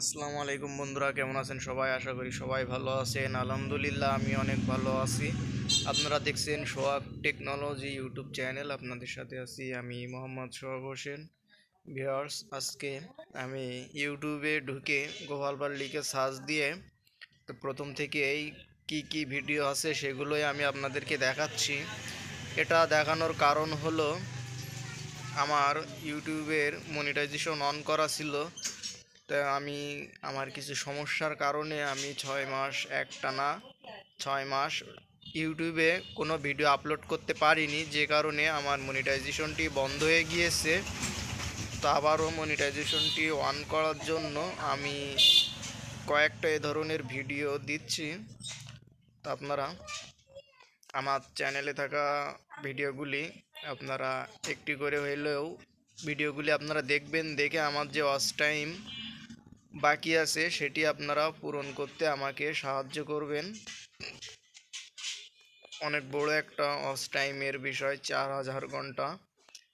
আসসালামু আলাইকুম বন্ধুরা, কেমন আছেন সবাই? আশা করি সবাই ভালো আছেন। আলহামদুলিল্লাহ, আমি অনেক ভালো আছি। আপনারা দেখছেন সোহাগ টেকনোলজি ইউটিউব চ্যানেল। আপনাদের সাথে আছি আমি মোহাম্মদ সোহাগ হোসেন। ভিওর্স আজকে আমি ইউটিউবে ঢুকে গোপালবার লিখে সার্চ দিয়ে তো প্রথম থেকেই কি কি ভিডিও আছে সেগুলোই আমি আপনাদেরকে দেখাচ্ছি। এটা দেখানোর কারণ হলো, আমার ইউটিউবের মনিটাইজেশন অন করা ছিল। তো আমি আমার কিছু সমস্যার কারণে আমি ছয় মাস একটানা ছয় মাস ইউটিউবে কোনো ভিডিও আপলোড করতে পারিনি যে কারণে আমার মনিটাইজেশনটি বন্ধ হয়ে গিয়েছে। তো আবারও মনিটাইজেশনটি অন করার জন্য আমি কয়েকটা এ ধরনের ভিডিও দিচ্ছি। তো আপনারা আমার চ্যানেলে থাকা ভিডিওগুলি আপনারা একটি করে হইলেও ভিডিওগুলি আপনারা দেখবেন দেখে আমার যে ওয়াচ টাইম বাকি আছে, সেটি আপনারা পূরণ করতে আমাকে সাহায্য করবেন। অনেক বড় একটা ওয়াচ টাইমের বিষয়, চার হাজার ঘণ্টা।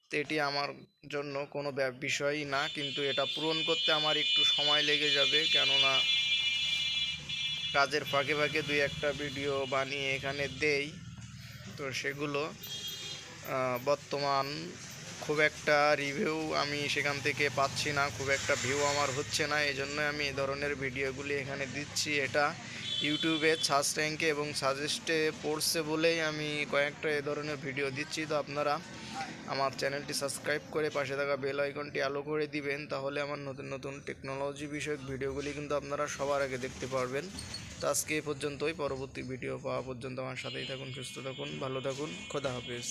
তো এটি আমার জন্য কোনো বিষয়ই না, কিন্তু এটা পূরণ করতে আমার একটু সময় লেগে যাবে, কেননা কাজের ফাঁকে ফাঁকে দুই একটা ভিডিও বানিয়ে এখানে দেই। তো সেগুলো বর্তমান খুব একটা রিভিউ আমি সেখান থেকে পাচ্ছি না, খুব একটা ভিউ আমার হচ্ছে না এই জন্য আমি এই ধরনের ভিডিওগুলি এখানে দিচ্ছি। এটা ইউটিউবে সার্চ র্যাঙ্কে এবং সাজেস্টে পড়ছে বলেই আমি কয়েকটা এ ধরনের ভিডিও দিচ্ছি। তো আপনারা আমার চ্যানেলটি সাবস্ক্রাইব করে পাশে থাকা বেল আইকনটি আলো করে দিবেন, তাহলে আমার নতুন নতুন টেকনোলজি বিষয়ক ভিডিওগুলি কিন্তু আপনারা সবার আগে দেখতে পারবেন। তো আজকে এ পর্যন্তই, পরবর্তী ভিডিও পাওয়া পর্যন্ত আমার সাথেই থাকুন, সুস্থ থাকুন, ভালো থাকুন, খোদা হাফেজ।